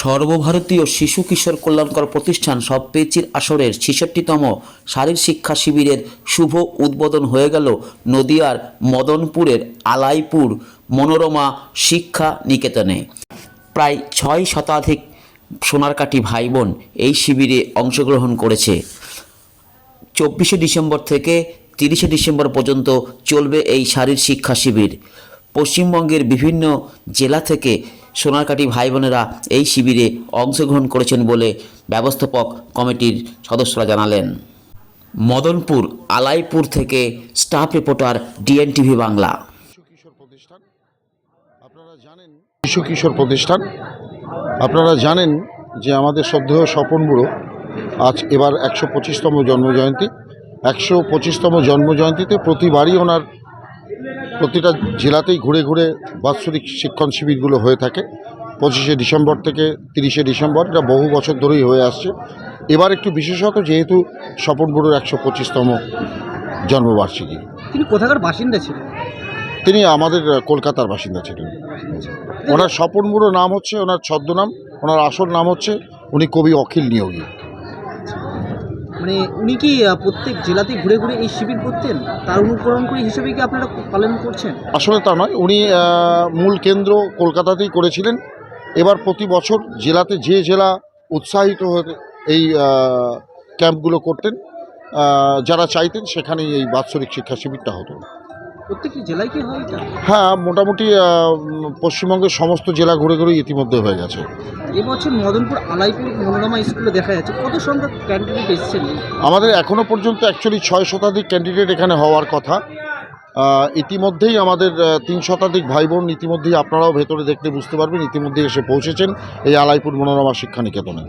সর্বভারতীয় শিশু কিশোর কল্যাণকর প্রতিষ্ঠান সব সবপেচির আসরের ছেষট্টিতম শারীর শিক্ষা শিবিরের শুভ উদ্বোধন হয়ে গেল নদিয়ার মদনপুরের আলাইপুর মনোরমা শিক্ষা নিকেতনে। প্রায় ছয় শতাধিক সোনারকাঠি ভাই বোন এই শিবিরে অংশগ্রহণ করেছে। চব্বিশে ডিসেম্বর থেকে তিরিশে ডিসেম্বর পর্যন্ত চলবে এই শারীর শিক্ষা শিবির। পশ্চিমবঙ্গের বিভিন্ন জেলা থেকে সোনারকাঠি ভাই বোনেরা এই শিবিরে অংশগ্রহণ করেছেন বলে ব্যবস্থাপক কমিটির সদস্যরা জানালেন। মদনপুর, আলাইপুর থেকে স্টাফ রিপোর্টার ডিএনটিভি বাংলা। প্রতিষ্ঠান আপনারা জানেন শিশু কিশোর প্রতিষ্ঠান, আপনারা জানেন যে আমাদের শ্রদ্ধেয় স্বপন বুড়ো আজ এবার একশো পঁচিশতম জন্মজয়ন্তী। একশো পঁচিশতম জন্মজয়ন্তীতে প্রতিবারই ওনার প্রতিটা জেলাতেই ঘুরে ঘুরে বাৎসরিক শিক্ষণ শিবিরগুলো হয়ে থাকে। পঁচিশে ডিসেম্বর থেকে তিরিশে ডিসেম্বর এটা বহু বছর ধরেই হয়ে আসছে। এবার একটু বিশেষত যেহেতু স্বপন বুড়োর একশো পঁচিশতম জন্মবার্ষিকী। তিনি কোথাকার বাসিন্দা ছিলেন? তিনি আমাদের কলকাতার বাসিন্দা ছিলেন। ওনার স্বপন বুড়ো নাম হচ্ছে ওনার ছদ্মনাম ওনার আসল নাম হচ্ছে উনি কবি অখিল নিয়োগী। মানে উনি কি প্রত্যেক জেলাতে ঘুরে ঘুরে এই শিবির করতেন? তার অনুকরণ করে হিসেবে কি আপনারা পালন করছেন? আসলে তা নয়। উনি মূল কেন্দ্র কলকাতাতেই করেছিলেন। এবার প্রতি বছর জেলাতে যে জেলা উৎসাহিত হয়ে এই ক্যাম্পগুলো করতেন যারা চাইতেন সেখানেই এই বাৎসরিক শিক্ষা শিবিরটা হতো। প্রত্যেকটি জেলায় কি হয় হ্যাঁ মোটামুটি পশ্চিমবঙ্গের সমস্ত জেলা ঘুরে ঘুরে ইতিমধ্যে হয়ে গেছে। এবছর মদনপুর আলাইপুর মনোরমা স্কুলে দেখা যাচ্ছে। কত সংখ্যক ক্যান্ডিডেট এসেছেন? আমাদের এখনও পর্যন্ত অ্যাকচুয়ালি ছয় শতাধিক ক্যান্ডিডেট এখানে হওয়ার কথা। ইতিমধ্যেই আমাদের তিন শতাধিক ভাই বোন ইতিমধ্যেই আপনারাও ভেতরে দেখতে বুঝতে পারবেন ইতিমধ্যেই এসে পৌঁছেছেন এই আলাইপুর মনোরমা শিক্ষা নিকেতনে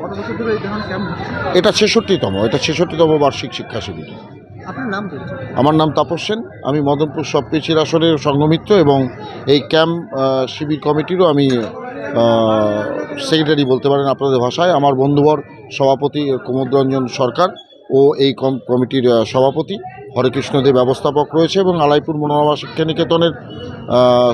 কত বছর ধরে এই ধরনের ক্যাম্প হচ্ছে এটা ছেষট্টিতম এটা ছেষট্টিতম বার্ষিক শিক্ষা শিবির। আমার নাম তাপস সেন। আমি মদনপুর সব সবপেচির আসনের সংঘমিত্র এবং এই ক্যাম্প শিবির কমিটিরও আমি সেক্রেটারি বলতে পারেন আপনাদের ভাষায়। আমার বন্ধুবর সভাপতি কুমুদরঞ্জন সরকার ও এই কমিটির সভাপতি হরেকৃষ্ণদেব ব্যবস্থাপক রয়েছে এবং আলাইপুর মনোরমা শিক্ষা নিকেতনের আহ,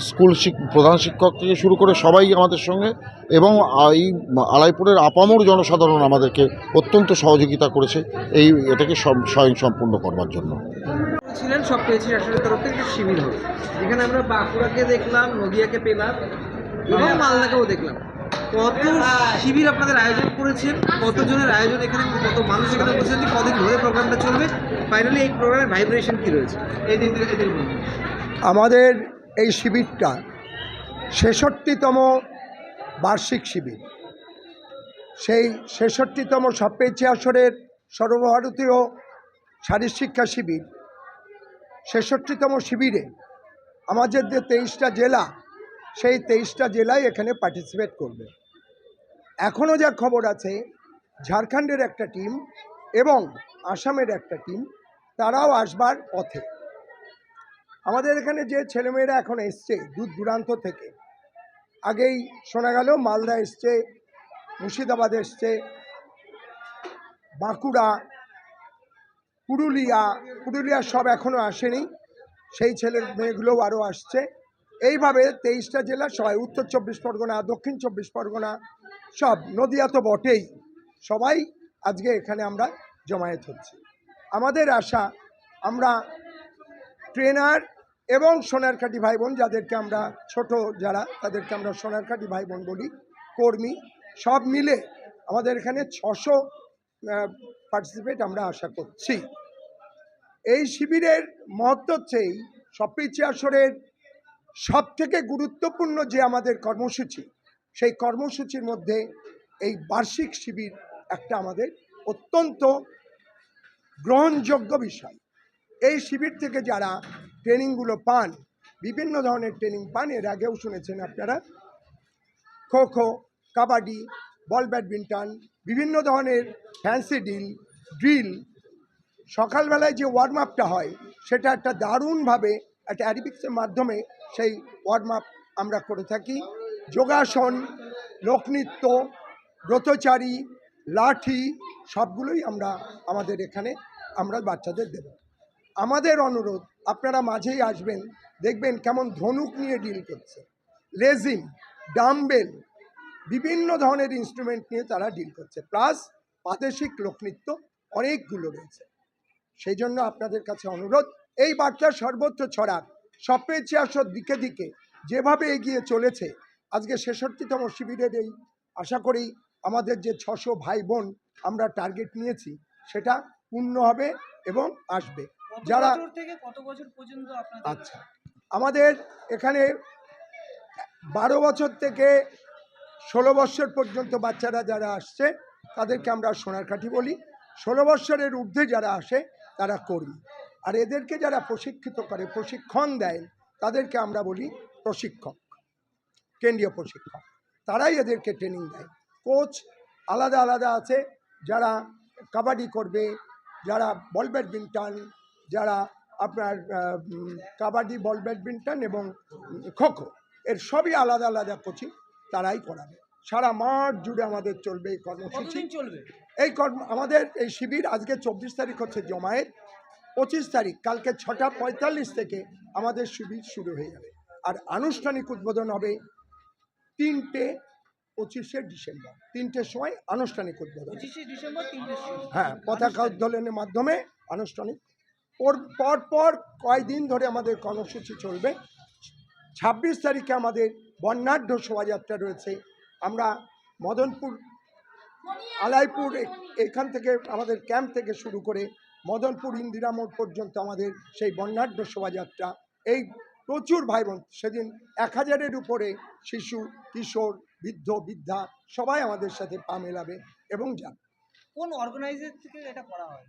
স্কুল শিক- প্রধান শিক্ষক থেকে শুরু করে সবাই আমাদের সঙ্গে এবং এই আলাইপুরের আপামর জনসাধারণ আমাদেরকে অত্যন্ত সহযোগিতা করেছে। এই এটাকে স্বয়ং সম্পূর্ণ করবার জন্য। ছিলেন সব পেয়েছি আসলে তরফ থেকে শিবির হবে। এখানে আমরা বাঁকুড়াকে দেখলাম নদিয়াকে পেলাম এবং মালদাকেও দেখলাম। কত শিবির আপনাদের আয়োজন করেছেন কতজনের আয়োজন এখানে কত মানুষ এখানে বসেছেন কদিন ধরে প্রোগ্রামটা চলবে। ফাইনালি এই প্রোগ্রামের ভাইব্রেশন কী রয়েছে? এই দিন থেকে এই দিন আমাদের এই শিবিরটা ছেষট্টিতম বার্ষিক শিবির। সেই ছেষট্টিতম সপ্পেচি আসরের সর্বভারতীয় শারীর শিক্ষা শিবির। ছেষট্টিতম শিবিরে আমাদের যে তেইশটা জেলা, সেই তেইশটা জেলায় এখানে পার্টিসিপেট করবে। এখনও যা খবর আছে, ঝাড়খণ্ডের একটা টিম এবং আসামের একটা টিম তারাও আসবার পথে। আমাদের এখানে যে ছেলেমেয়েরা এখন এসছে দূর দূরান্ত থেকে, আগেই শোনা গেল মালদা এসছে, মুর্শিদাবাদ এসছে, বাঁকুড়া, পুরুলিয়া পুরুলিয়া সব এখনও আসেনি, সেই ছেলের মেয়েগুলোও আরও আসছে। এইভাবে তেইশটা জেলা, সবাই উত্তর চব্বিশ পরগনা, দক্ষিণ চব্বিশ পরগনা, সব নদিয়া তো বটেই, সবাই আজকে এখানে আমরা জমায়েত হচ্ছি। আমাদের আশা, আমরা ট্রেনার এবং সোনার সোনারকাঠি ভাই বোন যাদেরকে আমরা ছোট যারা, তাদেরকে আমরা সোনার সোনারকাঠি ভাই বোন বলি, কর্মী, সব মিলে আমাদের এখানে ছশো পার্টিসিপেট আমরা আশা করছি। এই শিবিরের মহত্ব হচ্ছে এই সপ্রিচি আসরের সব থেকে গুরুত্বপূর্ণ যে আমাদের কর্মসূচি, সেই কর্মসূচির মধ্যে এই বার্ষিক শিবির একটা আমাদের অত্যন্ত গ্রহণযোগ্য বিষয়। এই শিবির থেকে যারা ট্রেনিংগুলো পান, বিভিন্ন ধরনের ট্রেনিং পান, এর আগেও শুনেছেন আপনারা। খো খো, কাবাডি, বল ব্যাডমিন্টন, বিভিন্ন ধরনের ফ্যান্সি ডিল ড্রিল সকালবেলায় যে ওয়ার্ম আপটা হয়, সেটা একটা দারুণভাবে একটা অ্যারিবিক্সের মাধ্যমে সেই ওয়ার্ম আপ আমরা করে থাকি। যোগাসন, লোকনৃত্য, ব্রতচারী, লাঠি, সবগুলোই আমরা আমাদের এখানে আমরা বাচ্চাদের দেব। আমাদের অনুরোধ আপনারা মাঝেই আসবেন, দেখবেন কেমন ধনুক নিয়ে ডিল করছে। লেজিম ডাম্বেল বিভিন্ন ধরনের ইনস্ট্রুমেন্ট নিয়ে তারা ডিল করছে। প্লাস প্রাদেশিক লোকনৃত্য অনেকগুলো রয়েছে। সেই জন্য আপনাদের কাছে অনুরোধ, এই বার্তা সর্বত্র ছড়াক। সবচেয়ে আসর দিকে দিকে যেভাবে এগিয়ে চলেছে, আজকে ছেষট্টিতম শিবিরের এই, আশা করি আমাদের যে ছশো ভাই বোন আমরা টার্গেট নিয়েছি, সেটা পূর্ণ হবে এবং আসবে। যারা থেকে কত বছর পর্যন্ত আচ্ছা আমাদের এখানে বারো বছর থেকে ষোলো বছর পর্যন্ত বাচ্চারা যারা আসছে তাদেরকে আমরা সোনারকাঠি বলি। ষোলো বছরের ঊর্ধ্বে যারা আসে তারা কর্মী। আর এদেরকে যারা প্রশিক্ষিত করে প্রশিক্ষণ দেয় তাদেরকে আমরা বলি প্রশিক্ষক কেন্দ্রীয় প্রশিক্ষক। তারাই এদেরকে ট্রেনিং দেয়। কোচ আলাদা আলাদা আছে যারা কাবাডি করবে যারা বল ব্যাডমিন্টন যারা আপনার কাবাডি বল ব্যাডমিন্টন এবং খোখো এর সবই আলাদা আলাদা কোচিং তারাই করাবে। সারা মাঠ জুড়ে আমাদের চলবে এই কর্মসূচি। চলবে? এই কর্ম আমাদের এই শিবির আজকে চব্বিশ তারিখ হচ্ছে জমায়েত। পঁচিশ তারিখ কালকে ছটা পঁয়তাল্লিশ থেকে আমাদের শিবির শুরু হয়ে যাবে। আর আনুষ্ঠানিক উদ্বোধন হবে তিনটে পঁচিশে ডিসেম্বর। তিনটের সময় আনুষ্ঠানিক উদ্বোধন। হ্যাঁ পতাকা উত্তোলনের মাধ্যমে আনুষ্ঠানিক পর পর পর কয়দিন ধরে আমাদের কর্মসূচি চলবে। ছাব্বিশ তারিখে আমাদের বর্ণাঢ্য শোভাযাত্রা রয়েছে। আমরা মদনপুর, আলাইপুর এখান থেকে আমাদের ক্যাম্প থেকে শুরু করে মদনপুর ইন্দিরা মোড় পর্যন্ত আমাদের সেই বর্ণাঢ্য শোভাযাত্রা। এই প্রচুর ভাই বোন সেদিন এক হাজারের উপরে শিশু, কিশোর, বৃদ্ধ, বৃদ্ধা সবাই আমাদের সাথে পা মেলাবে এবং যাবে। কোন অর্গানাইজার থেকে এটা করা হয়?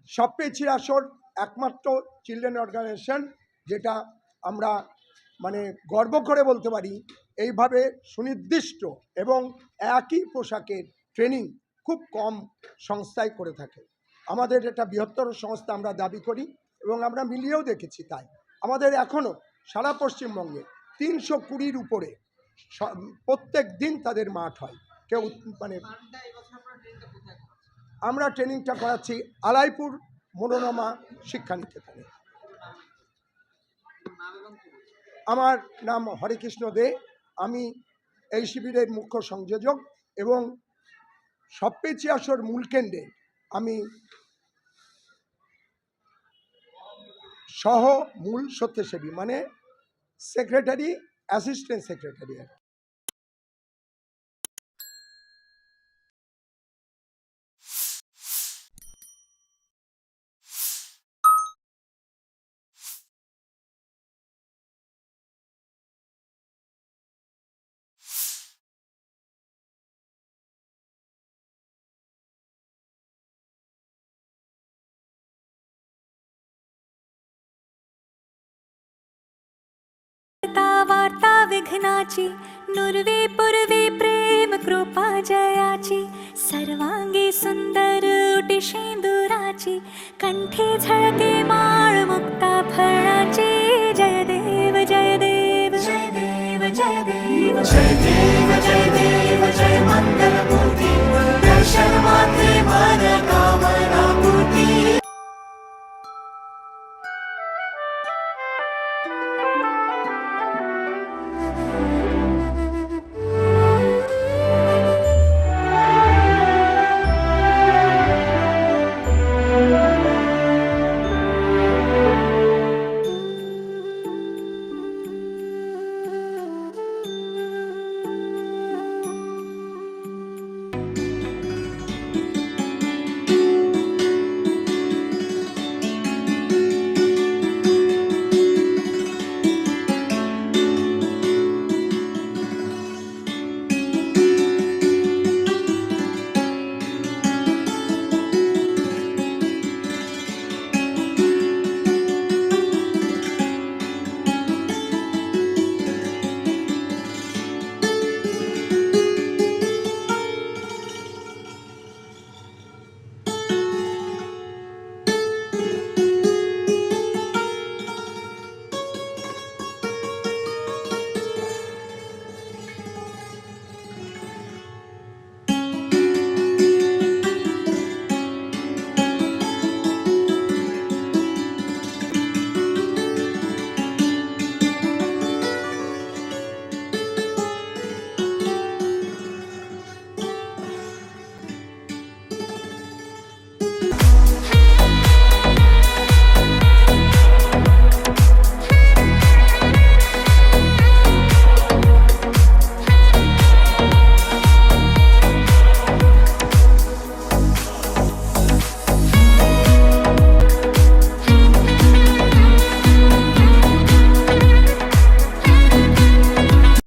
আসর একমাত্র চিলড্রেন অর্গানাইজেশন যেটা আমরা মানে গর্ব করে বলতে পারি এইভাবে সুনির্দিষ্ট এবং একই পোশাকের ট্রেনিং খুব কম সংস্থায় করে থাকে। আমাদের এটা বৃহত্তর সংস্থা আমরা দাবি করি এবং আমরা মিলিয়েও দেখেছি তাই। আমাদের এখনও সারা পশ্চিমবঙ্গে তিনশো কুড়ির উপরে প্রত্যেক দিন তাদের মাঠ হয়। কেউ মানে আমরা ট্রেনিংটা করাচ্ছি আলাইপুর মনোরমা শিক্ষানিকেতনে আমার নাম হরেকৃষ্ণ দে, আমি এই শিবিরের মুখ্য সংযোজক এবং সবপেচি আসর মূল কেন্দ্রে আমি সহ মূল সত্যসেবী মানে সেক্রেটারি অ্যাসিস্ট্যান্ট সেক্রেটারি আর वार्ता विघ्नाची नुर्वे प्रेम कृपा जयाची सर्वांगी सुंदर उटी शेंदुराची कंठे झळके माळ मुक्ता फळाची. जय देव जय देव जय देव जय देव जय देव